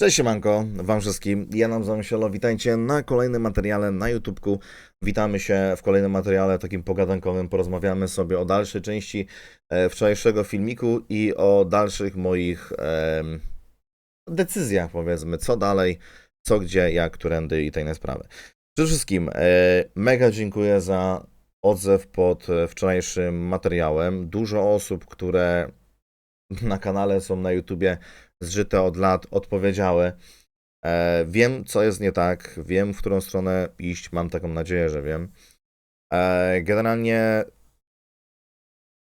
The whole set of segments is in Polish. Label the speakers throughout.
Speaker 1: Cześć siemanko, wam wszystkim, ja nam Zamysielo, witajcie na kolejnym materiale na YouTubku. Witamy się w kolejnym materiale takim pogadankowym, porozmawiamy sobie o dalszej części e, wczorajszego filmiku i o dalszych moich em, decyzjach powiedzmy, co dalej, co gdzie, jak, którędy i tajne sprawy. Przede wszystkim e, mega dziękuję za odzew pod e, wczorajszym materiałem. Dużo osób, które na kanale są na YouTubie zżyte od lat, odpowiedziały. E, wiem, co jest nie tak, wiem, w którą stronę iść, mam taką nadzieję, że wiem. E, generalnie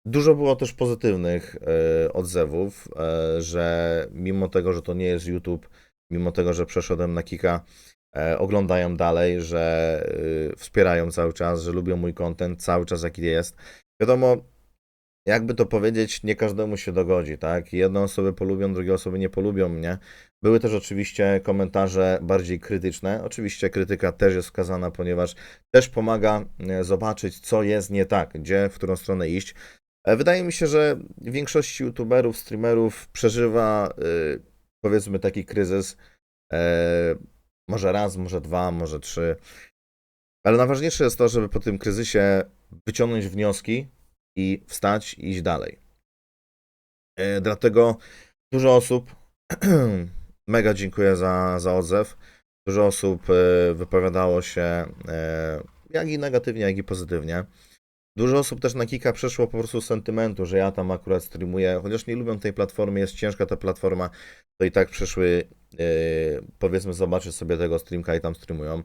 Speaker 1: dużo było też pozytywnych e, odzewów, e, że mimo tego, że to nie jest YouTube, mimo tego, że przeszedłem na Kika, oglądają dalej, że wspierają cały czas, że lubią mój content cały czas jaki jest. Wiadomo, jakby to powiedzieć, nie każdemu się dogodzi, tak? Jedne osoby polubią, drugie osoby nie polubią mnie. Były też oczywiście komentarze bardziej krytyczne. Oczywiście krytyka też jest wskazana, ponieważ też pomaga e, zobaczyć, co jest nie tak, gdzie, w którą stronę iść. E, Wydaje mi się, że większość youtuberów, streamerów przeżywa e, powiedzmy taki kryzys. e, Może raz, może dwa, może trzy. Ale najważniejsze jest to, żeby po tym kryzysie wyciągnąć wnioski, i wstać i iść dalej. E, Dlatego dużo osób, mega dziękuję za, za odzew. Dużo osób e, wypowiadało się e, jak i negatywnie, jak i pozytywnie. Dużo osób też na Kika przeszło po prostu sentymentu, że ja tam akurat streamuję, chociaż nie lubią tej platformy, jest ciężka ta platforma, to i tak przeszły, powiedzmy, zobaczyć sobie tego streamka i tam streamują.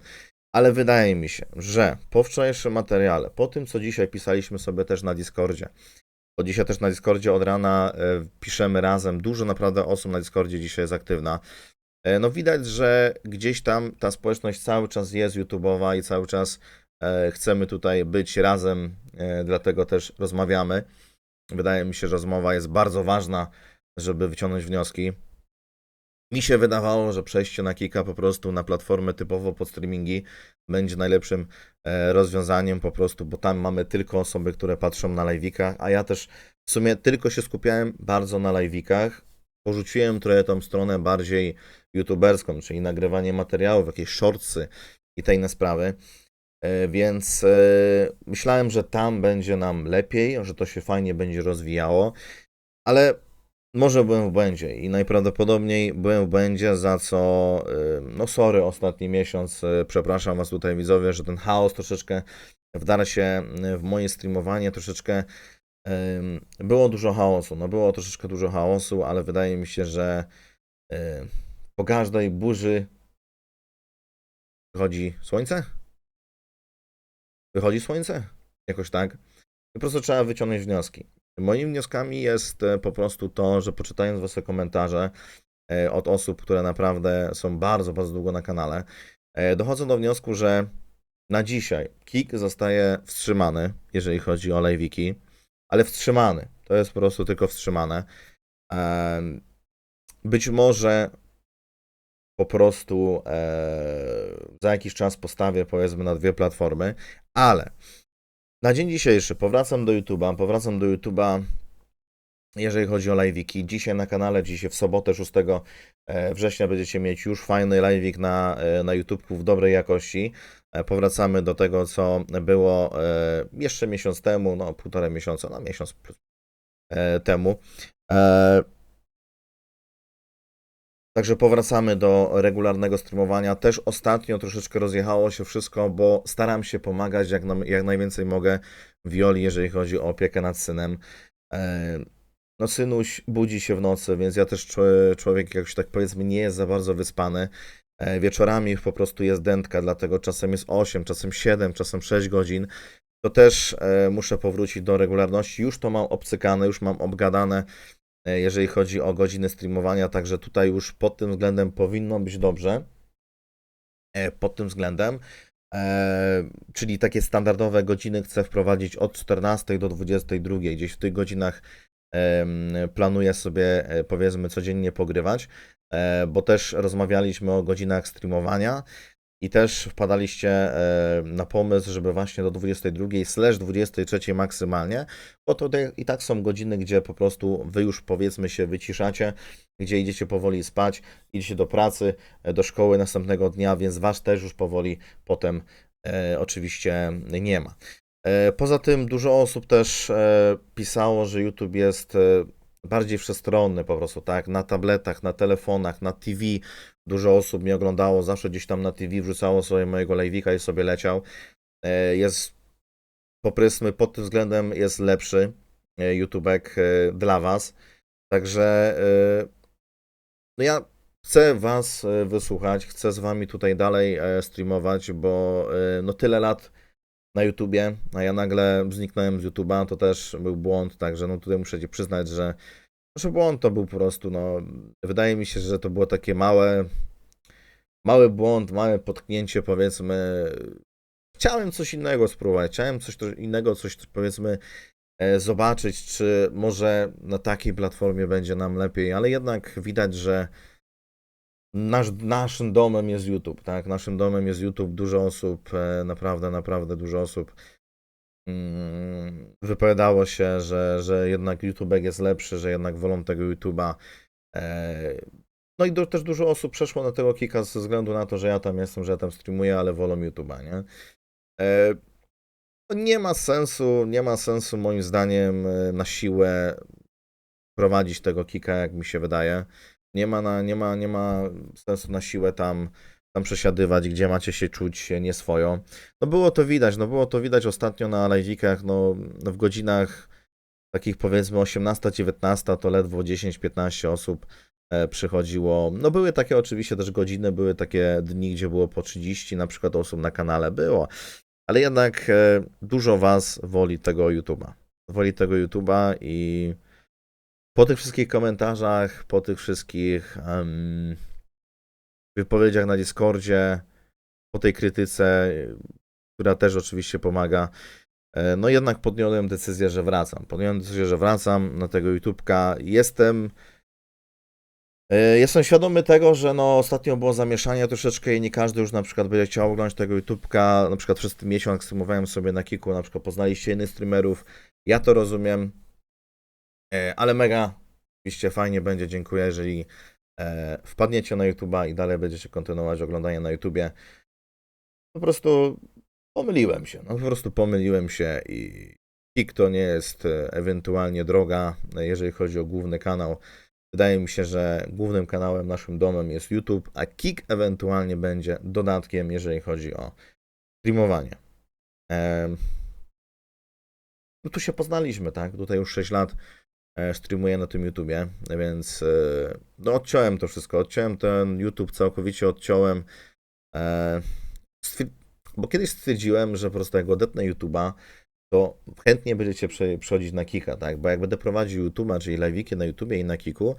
Speaker 1: Ale wydaje mi się, że po wczorajszym materiale, po tym co dzisiaj pisaliśmy sobie też na Discordzie, bo dzisiaj też na Discordzie od rana e, piszemy razem, dużo naprawdę osób na Discordzie dzisiaj jest aktywna. E, No widać, że gdzieś tam ta społeczność cały czas jest YouTubeowa i cały czas e, chcemy tutaj być razem, dlatego też rozmawiamy. Wydaje mi się, że rozmowa jest bardzo ważna, żeby wyciągnąć wnioski. Mi się wydawało, że przejście na Kika po prostu na platformę typowo pod streamingi będzie najlepszym e, rozwiązaniem po prostu, bo tam mamy tylko osoby, które patrzą na live'ikach, a ja też w sumie tylko się skupiałem bardzo na live'ikach. Porzuciłem trochę tą stronę bardziej youtuberską, czyli nagrywanie materiałów, jakieś shortsy i te inne sprawy. E, Więc e, myślałem, że tam będzie nam lepiej, że to się fajnie będzie rozwijało, ale może byłem w błędzie i najprawdopodobniej byłem w błędzie, za co, no sorry, ostatni miesiąc, y, przepraszam Was tutaj widzowie, że ten chaos troszeczkę wdarł się y, w moje streamowanie, troszeczkę było dużo chaosu, no było troszeczkę dużo chaosu, ale wydaje mi się, że y, po każdej burzy wychodzi słońce? Wychodzi słońce? Jakoś tak. Po prostu trzeba wyciągnąć wnioski. Moimi wnioskami jest e, po prostu to, że poczytając wasze komentarze e, od osób, które naprawdę są bardzo, bardzo długo na kanale, e, dochodzę do wniosku, że na dzisiaj kick zostaje wstrzymany, jeżeli chodzi o live'iki, ale wstrzymany. To jest po prostu tylko wstrzymane. Być może po prostu za jakiś czas postawię powiedzmy na dwie platformy, ale na dzień dzisiejszy powracam do YouTube'a, powracam do YouTube'a, jeżeli chodzi o live'iki. Dzisiaj na kanale, dzisiaj w sobotę 6 e, września będziecie mieć już fajny live'ik na, e, na YouTube'ku w dobrej jakości. E, Powracamy do tego, co było jeszcze miesiąc temu, no półtora miesiąca, no miesiąc temu. Także powracamy do regularnego streamowania. Też ostatnio troszeczkę rozjechało się wszystko, bo staram się pomagać jak, jak najwięcej mogę Wioli, jeżeli chodzi o opiekę nad synem. E, No synuś budzi się w nocy, więc ja też człowiek jakoś tak powiedzmy nie jest za bardzo wyspany. E, Wieczorami po prostu jest dętka, dlatego czasem jest 8, czasem 7, czasem 6 godzin. To też e, muszę powrócić do regularności. Już to mam obcykane, już mam obgadane jeżeli chodzi o godziny streamowania, także tutaj już pod tym względem powinno być dobrze. E, Pod tym względem, e, czyli takie standardowe godziny chcę wprowadzić od 14 do 22, gdzieś w tych godzinach planuję sobie e, powiedzmy codziennie pogrywać, e, bo też rozmawialiśmy o godzinach streamowania. I też wpadaliście na pomysł, żeby właśnie do 22 slash 23 maksymalnie, bo to te- i tak są godziny, gdzie po prostu wy już powiedzmy się wyciszacie, gdzie idziecie powoli spać, idziecie do pracy, e, do szkoły następnego dnia, więc was też już powoli potem e, oczywiście nie ma. E, Poza tym dużo osób też pisało, że YouTube jest bardziej wszechstronny po prostu, tak? Na tabletach, na telefonach, na TV. Dużo osób mnie oglądało, zawsze gdzieś tam na TV wrzucało sobie mojego live'ika i sobie leciał. E, Jest, poprysmy, pod tym względem jest lepszy e, YouTubek e, dla Was. Także no ja chcę Was wysłuchać, chcę z Wami tutaj dalej streamować, bo no tyle lat na YouTubie, a ja nagle zniknąłem z YouTuba, to też był błąd, także no tutaj muszę Ci przyznać, że, że błąd to był po prostu, no wydaje mi się, że to było takie małe, mały błąd, małe potknięcie powiedzmy. Chciałem coś innego spróbować, chciałem coś innego, coś powiedzmy e, zobaczyć, czy może na takiej platformie będzie nam lepiej, ale jednak widać, że nasz, naszym domem jest YouTube, tak? Naszym domem jest YouTube. Dużo osób, e, naprawdę, naprawdę dużo osób wypowiadało się, że, że jednak YouTubek jest lepszy, że jednak wolą tego YouTuba. E, No i du- też dużo osób przeszło na tego kika ze względu na to, że ja tam jestem, że ja tam streamuję, ale wolą YouTuba, nie? E, no Nie ma sensu, nie ma sensu moim zdaniem e, na siłę prowadzić tego kika, jak mi się wydaje. Nie ma, na, nie ma, nie ma sensu na siłę tam, tam przesiadywać, gdzie macie się czuć nieswojo. No było to widać, no było to widać ostatnio na live'ikach, no, no w godzinach takich powiedzmy 18-19 to ledwo 10-15 osób e, przychodziło. No były takie oczywiście też godziny, były takie dni, gdzie było po 30 na przykład osób na kanale, było. Ale jednak e, dużo was woli tego YouTube'a. Woli tego YouTube'a i po tych wszystkich komentarzach, po tych wszystkich em, wypowiedziach na Discordzie, po tej krytyce, która też oczywiście pomaga, e, no jednak podjąłem decyzję, że wracam. Podjąłem decyzję, że wracam na tego YouTubka. Jestem e, Jestem świadomy tego, że no ostatnio było zamieszanie troszeczkę i nie każdy już na przykład będzie chciał oglądać tego YouTubka. Na przykład przez ten miesiąc streamowałem sobie na Kiku, na przykład poznaliście innych streamerów. Ja to rozumiem. E, Ale mega, oczywiście fajnie będzie, dziękuję, jeżeli wpadniecie na YouTube'a i dalej będziecie kontynuować oglądanie na YouTubie. Po prostu pomyliłem się, no po prostu pomyliłem się i Kik to nie jest e, ewentualnie droga, e, jeżeli chodzi o główny kanał. Wydaje mi się, że głównym kanałem naszym domem jest YouTube, a Kik ewentualnie będzie dodatkiem, jeżeli chodzi o streamowanie. No tu się poznaliśmy, tak? Tutaj już 6 lat e, streamuję na tym YouTubie, więc e, no odciąłem to wszystko, odciąłem ten YouTube całkowicie, odciąłem, e, bo kiedyś stwierdziłem, że po prostu jak odetnę YouTuba, to chętnie będziecie prze- przechodzić na Kika, tak? Bo jak będę prowadził YouTuba, czyli live'iki na YouTubie i na Kiku,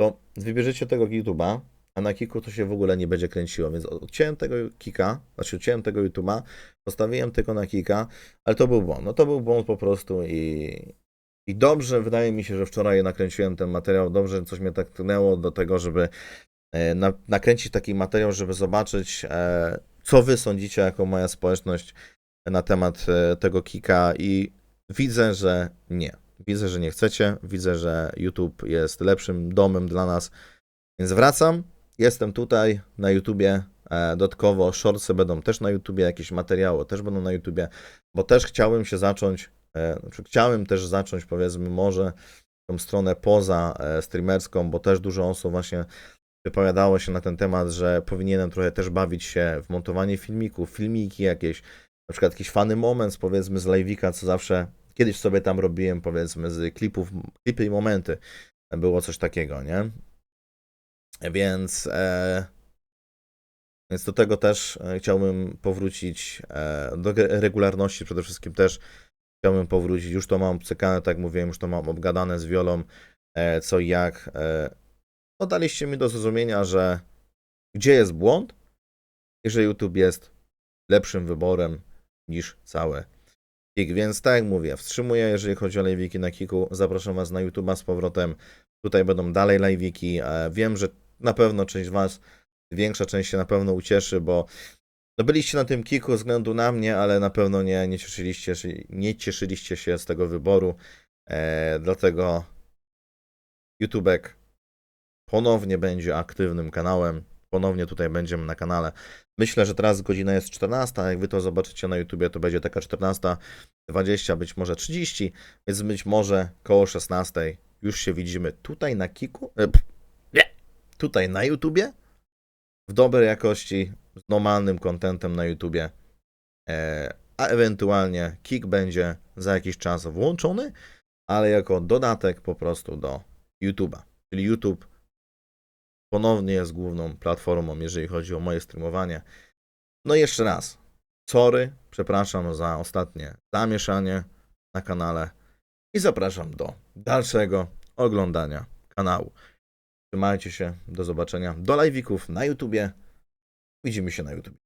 Speaker 1: to wybierzecie tego YouTuba, a na Kiku to się w ogóle nie będzie kręciło, więc odciąłem tego Kika, znaczy odciąłem tego YouTuba, postawiłem tylko na Kika, ale to był błąd. No to był błąd po prostu i, i dobrze, wydaje mi się, że wczoraj nakręciłem ten materiał, dobrze, coś mnie tak tknęło do tego, żeby e, na, nakręcić taki materiał, żeby zobaczyć, e, co wy sądzicie jako moja społeczność na temat e, tego kika. I widzę, że nie. Widzę, że nie chcecie, widzę, że YouTube jest lepszym domem dla nas, więc wracam, jestem tutaj na YouTubie, e, dodatkowo shortsy będą też na YouTubie, jakieś materiały też będą na YouTubie, bo też chciałem się zacząć, znaczy chciałem też zacząć powiedzmy może tą stronę poza e, streamerską, bo też dużo osób właśnie wypowiadało się na ten temat, że powinienem trochę też bawić się w montowanie filmików, filmiki jakieś, na przykład jakiś fany moment, powiedzmy z live'ika, co zawsze kiedyś sobie tam robiłem, powiedzmy z klipów, klipy i momenty, było coś takiego, nie? Więc, e, więc do tego też e, chciałbym powrócić, e, do regularności przede wszystkim też chciałbym powrócić, już to mam obcykane, tak mówiłem, już to mam obgadane z Wiolą, e, co i jak. E, no daliście mi do zrozumienia, że gdzie jest błąd, jeżeli YouTube jest lepszym wyborem niż całe Kik, więc tak jak mówię, wstrzymuję, jeżeli chodzi o live'iki na Kiku, zapraszam Was na YouTube'a z powrotem, tutaj będą dalej live'iki, E, wiem, że na pewno część Was, większa część się na pewno ucieszy, bo No byliście na tym kiku względu na mnie, ale na pewno nie, nie, cieszyliście, nie cieszyliście się z tego wyboru. E, dlatego YouTubek ponownie będzie aktywnym kanałem. Ponownie tutaj będziemy na kanale. Myślę, że teraz godzina jest 14. Jak wy to zobaczycie na YouTubie, to będzie taka 14.20, być może 30, więc być może koło 16 już się widzimy tutaj na kiku. E, tutaj na YouTubie w dobrej jakości, z normalnym kontentem na YouTubie. E, a ewentualnie Kik będzie za jakiś czas włączony, ale jako dodatek po prostu do YouTube'a. Czyli YouTube ponownie jest główną platformą, jeżeli chodzi o moje streamowanie. No i jeszcze raz, sorry, przepraszam za ostatnie zamieszanie na kanale i zapraszam do dalszego oglądania kanału. Trzymajcie się, do zobaczenia, do live'ików na YouTubie. Widzimy się na YouTube.